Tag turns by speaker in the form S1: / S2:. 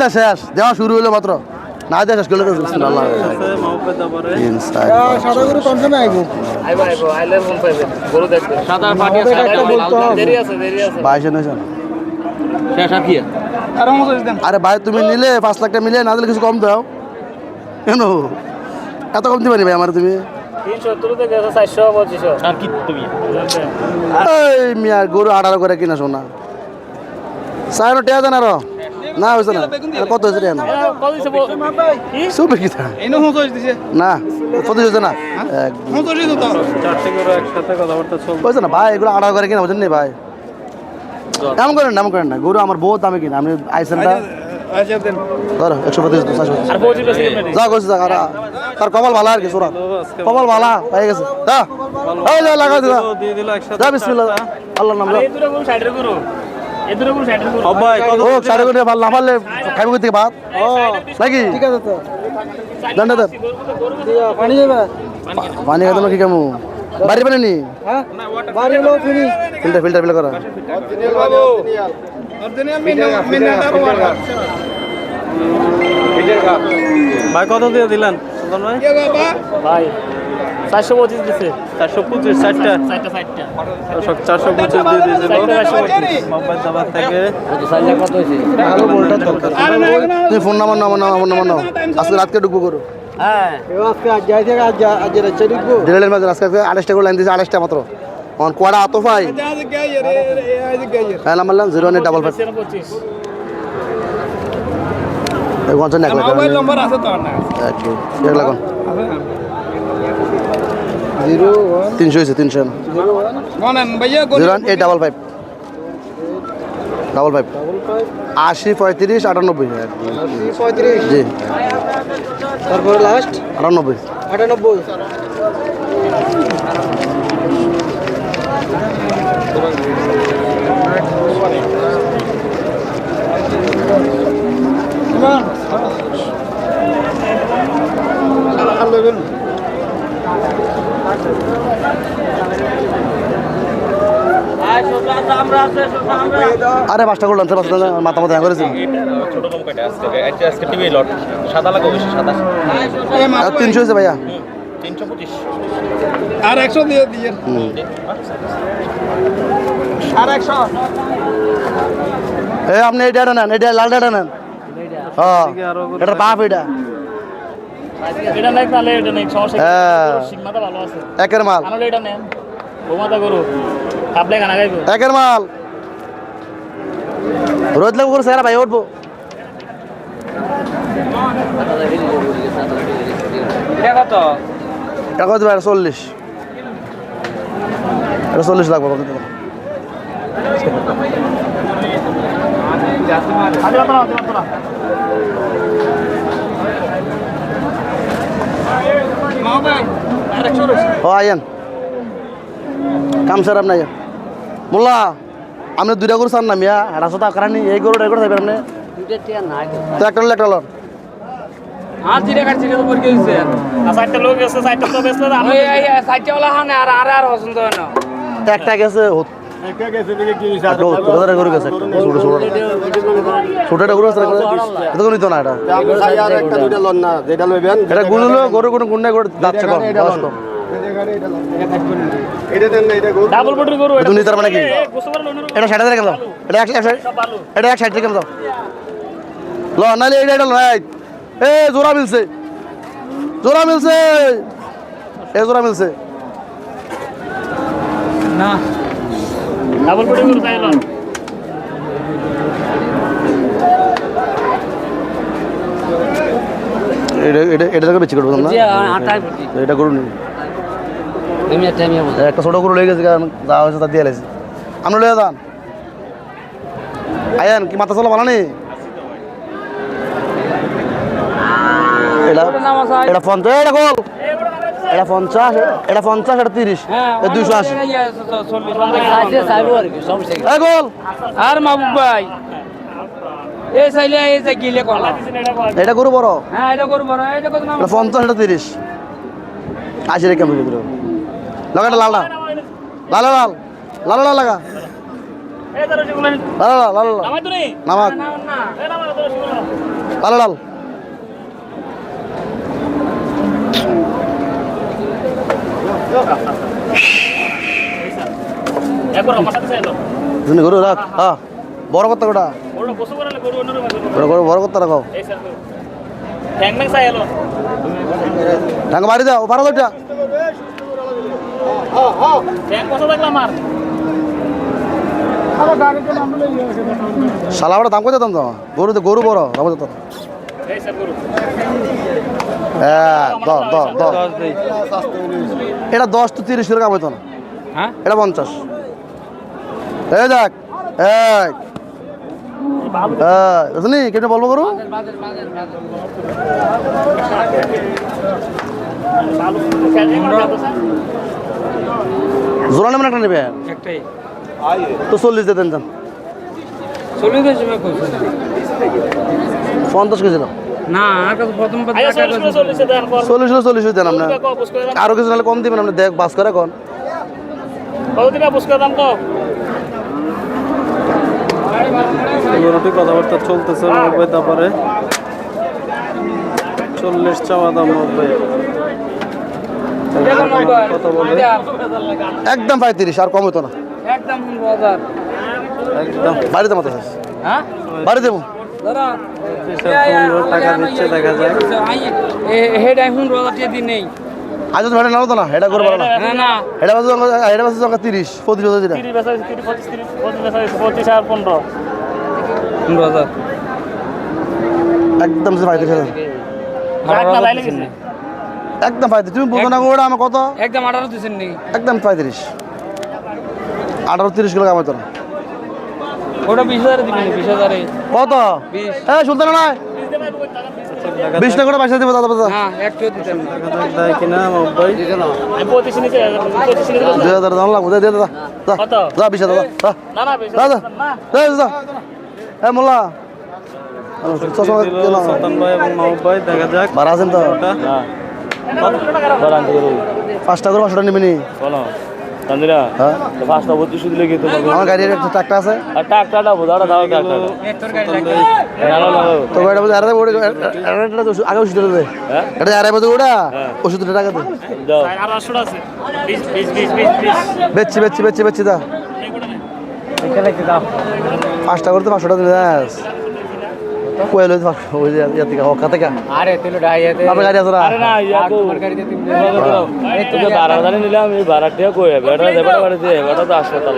S1: তিনটা শেষ দেওয়া শুরু হলো মাত্র। না দেওয়া শেষ করলে বাইশে
S2: আপিয়া
S3: আর
S1: আরে ভাই তুমি নিলে পাঁচ লাখ টাকা মিলে না দিলে কিছু কম দাও। কেন? এত কম দিবানি ভাই আমার তুমি? এই মিয়া গরু আঠারো করে কিনা শোনা। সাড়ে ন টাকা দেন আরও। না হয়েছে না। কত হয়েছে রে না
S2: কত কি?
S3: নো হুঁচো দিছে।
S1: না কত হয়েছে না? হয়েছে না ভাই এগুলো আঠারো করে কিনা বুঝেন নি ভাই এমন করেন না এমন করেন না। গরু আমার বহুত দামে কিনা আপনি আইসেন না?
S3: আচ্ছা
S1: ধরো একশো পঁচিশ যা করছি যা আর তার কপাল ভালো আর কি সোরা। কপাল ভালো হয়ে গেছে। যা। লাগা দিলা
S2: দিয়ে
S1: যা বিসমিল্লাহ। আল্লাহর নাম
S2: গরু
S3: ভাই কত
S1: ও সাড়ে কোটি ভালো না পারলে খাইব থেকে ভাত?
S3: ও।
S1: নাকি?
S3: ঠিক আছে তো।
S1: দণ্ড
S3: দিয়া পানি যাবে
S1: পানি খাইতে কি কামু বাড়ি পানি নি
S3: হ্যাঁ বাড়ি লো ফিনি
S1: ফিল্টার ফিল্টার ফিল্টার করা।
S3: বাবু অর্ধনিয়া দারওয়ার
S2: ভাই কত দিয়ে দিলেন? ভাই? ভাই চারশো পঁচিশ দিছে।
S4: চারশো পঁচিশ চারটা চারশো পঁচিশ দিয়ে দিয়েছিল মোবাইল দাবার থেকে।
S1: দরকার। তুমি phone number number number number নাও। আজকে রাতকে ঢুকবো করো
S2: হ্যাঁ।
S3: আজকে আজ যাই থেকে আজ আজ রাতে লিখব
S1: ডিলের মাঝে আড়াইশটা করে লাইন দিয়েছে আড়াইশটা মাত্র। আমার আতো হ্যাঁ নাম্বার জিরো ডাবল ফাইভ। এক লাখ। এক তিনশো হয়েছে তিনশো
S3: zero one
S1: eight double five double five আশি পঁয়ত্রিশ আটানব্বই। জি।
S3: তারপরে লাস্ট
S1: আটানব্বই।
S3: আটানব্বই।
S1: আরে পাঁচটা করলাম তো পাঁচটা মাথা মাথা হ্যাঁ করেছি।
S4: ছোট কম কাটে আজকে আজকে আজকে টিভি লট সাদা লাগা বেশি সাদা
S1: আর তিনশো হয়েছে ভাইয়া।
S3: আর একশো দিয়ে দিয়ে। আর একশো।
S1: এ আপনি এটা নেন এটা লাল ডাটা নেন। হ্যাঁ এটা পাপ এটা।
S2: এটা নেই তাহলে এটা নেই সমস্যা
S1: হ্যাঁ
S2: ভালো আছে
S1: একের মাল।
S2: এটা নেন। ও গরু।
S1: একের মাল। রোদ লাগবো করে স্যার ভাই উঠবো।
S2: কত?
S1: ভাই? চল্লিশ। এটা চল্লিশ লাগবে ও আইয়েন। কাম স্যার নাই মোল্লা আপনি দুইটা গরু চান না মিয়া রাস্তা নেই এই করে আপনি তো একটা লোক একটা লোক
S5: আর জিরে কাটছি তো পড়ে গেছে
S2: আর চারটা লোক আছে চারটা তো বেসলে আমি
S5: এই সাইডে ওলা হানে আর আর আর পছন্দ হয় না
S1: একটা গেছে গরু গেছে একটা, ছোট ছোট ছোট গরু আছে এটা তো নিত না এটা এটা গরু হলো গরু কোনো গুন্ডা করে যাচ্ছে কম।
S2: ডাবল বডির গরু।
S1: এটা নিতে পারবে নাকি?
S2: বুঝতে পারল না
S1: এটা ষাট হাজার দাও এটা একশো একশো
S2: সব ভালো
S1: এটা এক ষাট কেন দাও ল নাহলে এটা এটা লয় এ জোড়া মিলছে। জোড়া মিলছে। এ জোড়া মিলছে।
S2: ডাবল বডির গরু চাইলো
S1: এটা এটা এটা বেশি করব না। এটা করুন একটা ছোট গরু লেগে গেছে কারণ যা হয়েছে তা দিয়ে লাইছি। আমরা লয়ে যান। আয়ান কি মাথা চলা ভালো নেই? এটা এটা পঞ্চাশ এটা কল এটা পঞ্চাশ এটা পঞ্চাশ এটা তিরিশ। দুইশো আশি। কল
S5: আর মাহবুব ভাই। গিলে
S1: এটা গরু বড়?
S5: হ্যাঁ এটা কত নাম
S1: এটা পঞ্চাশ এটা তিরিশ। আশি রেখে আমি দিল লাগা এটা লালটা লাল লাল লাল লাল লাগা।
S2: এই ধরো সেগুলো
S1: লাল। লাল লাল নামাক। লাল লাল। গরু রাখ হ্যাঁ বড় কথা
S2: বসে গরু
S1: বড় কথা রাখো? ঢাকা বাড়ি দাও বারো দুটা
S2: ট্যাং কত দেখলাম আর
S1: শালা বড় দাম কত দাম তো? গরু তো গরু বড় দাম কত হ্যাঁ দ দ দ এটা দশ তো তিরিশ করে কাম হইতো না।
S5: হ্যাঁ?
S1: এটা পঞ্চাশ। এই দেখ হ্যাঁ বুঝলি কেটে বলব
S2: খেলে
S1: জোড়া নেবেন একটা নেবে তো চল্লিশ যান।
S5: কেজি সময় করছে
S1: পঞ্চাশ কেজি
S5: না আর কাছে প্রথম পাতা
S2: আইয়া চল্লিশ চল্লিশে দেন
S1: দেন আপনার।
S2: দাম
S1: আরও কিছু নাহলে কম দিবেন আপনি দেখ বাস করে
S3: গরুটি কথাবার্তা চলতেছে তারপরে চল্লিশ চাওয়া দাম বলে
S1: একদম পঁয়ত্রিশ আর কম হতো না।
S5: একদম
S1: বাড়িতে মতো
S5: হ্যাঁ?
S1: বাড়ি দেবো
S5: দাদা
S3: পনেরো টাকা দিচ্ছে দেখা যায়
S5: হেড আই পনেরো হাজার টাকা দিন নেই।
S1: আজ তো ভেড়া নাও তো না এটা করে বলো না।
S5: না না।
S1: এটা বাজে এটা বাজে সংখ্যা তিরিশ পঁচিশ হাজার যেটা।
S2: তিরিশ বেচা তিরিশ পঁচিশ তিরিশ পঁচিশ আর পনেরো।
S5: পনেরো হাজার।
S1: একদম সে
S2: না লাইলে গেছে
S1: একদম পঁয়ত্রিশ। তুমি বুঝো না ওটা আমার কত?
S5: একদম আঠারো দিচ্ছেন নি
S1: একদম পঁয়ত্রিশ। আঠারো তিরিশ কিলো কাম হতো
S5: ওটা বিশ হাজার দিবেন বিশ হাজারে।
S1: কত?
S5: বিশ।
S1: হ্যাঁ শুনতে না বিশ টাকা করে পয়সা দেবো দাদা দাদা। দুই হাজার দাম লাগবো দাদা? যা বিশ হাজার দাদা
S2: না
S1: দে যা হ্যাঁ মোল্লা। চশমা
S3: দিল
S1: দিলাম।
S3: সাতানব্বই এবং নব্বই দেখা যাক।
S1: ভাড়া আছেন তো? পাঁচটা করে পাঁচশোটা হ্যাঁ?
S6: পঁচিশ
S1: আমার গাড়ির একটা ট্রাক্টর আছে। তো গাড়িটা বলছে আরে ওটা আগে ওষুধ দে।
S6: হ্যাঁ?
S1: এটা ওটা। ওষুধ টাকা দে। বেচছি বেচছি বেচছি বেচছি দা। পাঁচটা করতে পাঁচশোটা দিলে কয়ে লইতে ওই যে ইয়া থেকে হকা থেকে।
S5: আরে তুই ডাইয়াতে
S1: আমার গাড়ি আছে না
S6: আরে না ইয়া তো
S5: গাড়িতে তুমি
S6: তোকে বারো হাজারে নিলাম এই বারো টাকা কই বেটা দেবে বাড়িতে বেটা তো হাসপাতাল